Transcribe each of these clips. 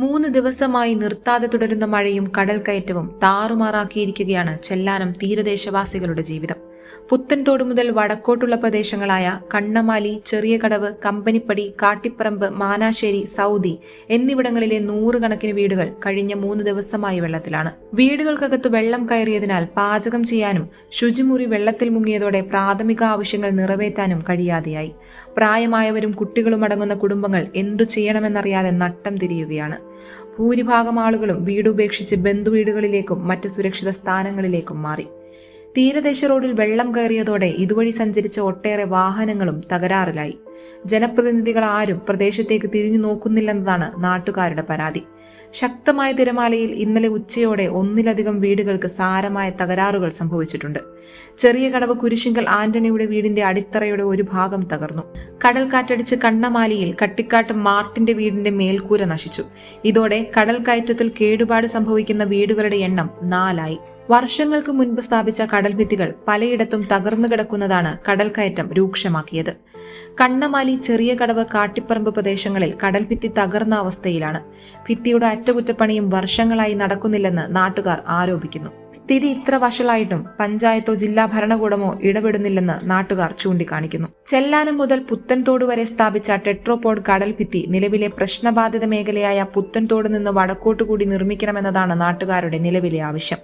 മൂന്ന് ദിവസമായി നിർത്താതെ തുടരുന്ന മഴയും കടൽ കയറ്റവും താറുമാറാക്കിയിരിക്കുകയാണ് ചെല്ലാനം തീരദേശവാസികളുടെ ജീവിതം. പുത്തൻതോട് മുതൽ വടക്കോട്ടുള്ള പ്രദേശങ്ങളായ കണ്ണമാലി ചെറിയ കടവ് കമ്പനിപ്പടി കാട്ടിപ്പറമ്പ് മാനാശ്ശേരി സൗദി എന്നിവിടങ്ങളിലെ നൂറുകണക്കിന് വീടുകൾ കഴിഞ്ഞ മൂന്ന് ദിവസമായി വെള്ളത്തിലാണ്. വീടുകൾക്കകത്ത് വെള്ളം കയറിയതിനാൽ പാചകം ചെയ്യാനും ശുചിമുറി വെള്ളത്തിൽ മുങ്ങിയതോടെ പ്രാഥമിക ആവശ്യങ്ങൾ നിറവേറ്റാനും കഴിയാതെയായി. പ്രായമായവരും കുട്ടികളും അടങ്ങുന്ന കുടുംബങ്ങൾ എന്തു ചെയ്യണമെന്നറിയാതെ നട്ടം തിരിയുകയാണ്. ഭൂരിഭാഗം ആളുകളും വീടുപേക്ഷിച്ച് ബന്ധുവീടുകളിലേക്കും മറ്റ് സുരക്ഷിത സ്ഥാനങ്ങളിലേക്കും മാറി. തീരദേശ റോഡിൽ വെള്ളം കയറിയതോടെ ഇതുവഴി സഞ്ചരിച്ച ഒട്ടേറെ വാഹനങ്ങളും തകരാറിലായി ജനപ്രതിനിധികൾ ആരും പ്രദേശത്തേക്ക് തിരിഞ്ഞു നോക്കുന്നില്ലെന്നതാണ് നാട്ടുകാരുടെ പരാതി. ശക്തമായ തിരമാലയിൽ ഇന്നലെ ഉച്ചയോടെ ഒന്നിലധികം വീടുകൾക്ക് സാരമായ തകരാറുകൾ സംഭവിച്ചിട്ടുണ്ട്. ചെറിയ കടവ് കുരിശിങ്കൽ ആന്റണിയുടെ വീടിന്റെ അടിത്തറയുടെ ഒരു ഭാഗം തകർന്നു. കടൽ കാറ്റടിച്ച് കണ്ണമാലിയിൽ കട്ടിക്കാട്ട് മാർട്ടിന്റെ വീടിന്റെ മേൽക്കൂര നശിച്ചു. ഇതോടെ കടൽ കയറ്റത്തിൽ കേടുപാട് സംഭവിക്കുന്ന വീടുകളുടെ എണ്ണം നാലായി. വർഷങ്ങൾക്ക് മുൻപ് സ്ഥാപിച്ച കടൽഭിത്തികൾ പലയിടത്തും തകർന്നു കിടക്കുന്നതാണ് കടൽക്കയറ്റം രൂക്ഷമാക്കിയത്. കണ്ണമാലി ചെറിയ കടവ് കാട്ടിപ്പറമ്പ് പ്രദേശങ്ങളിൽ കടൽഭിത്തി തകർന്ന അവസ്ഥയിലാണ്. ഭിത്തിയുടെ അറ്റകുറ്റപ്പണിയും വർഷങ്ങളായി നടക്കുന്നില്ലെന്ന് നാട്ടുകാർ ആരോപിക്കുന്നു. സ്ഥിതി ഇത്ര വഷളായിട്ടും പഞ്ചായത്തോ ജില്ലാ ഭരണകൂടമോ ഇടപെടുന്നില്ലെന്ന് നാട്ടുകാർ ചൂണ്ടിക്കാണിക്കുന്നു. ചെല്ലാനം മുതൽ പുത്തൻതോട് വരെ സ്ഥാപിച്ച ടെട്രോപോഡ് കടൽഭിത്തി നിലവിലെ പ്രശ്നബാധിത മേഖലയായ പുത്തൻതോട് നിന്ന് വടക്കോട്ട് കൂടി നിർമ്മിക്കണമെന്നതാണ് നാട്ടുകാരുടെ നിലവിലെ ആവശ്യം.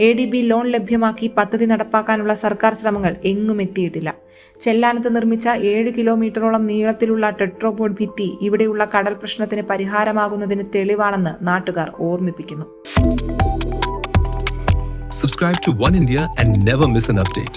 എ ലോൺ ലഭ്യമാക്കി പദ്ധതി നടപ്പാക്കാനുള്ള സർക്കാർ ശ്രമങ്ങൾ എങ്ങും എത്തിയിട്ടില്ല. ചെല്ലാനത്ത് നിർമ്മിച്ച ഏഴ് കിലോമീറ്ററോളം നീളത്തിലുള്ള ടെട്രോപോഡ് ഭിത്തി ഇവിടെയുള്ള കടൽ പ്രശ്നത്തിന് പരിഹാരമാകുന്നതിന് തെളിവാണെന്ന് നാട്ടുകാർ ഓർമ്മിപ്പിക്കുന്നു Subscribe to One India and never miss an update.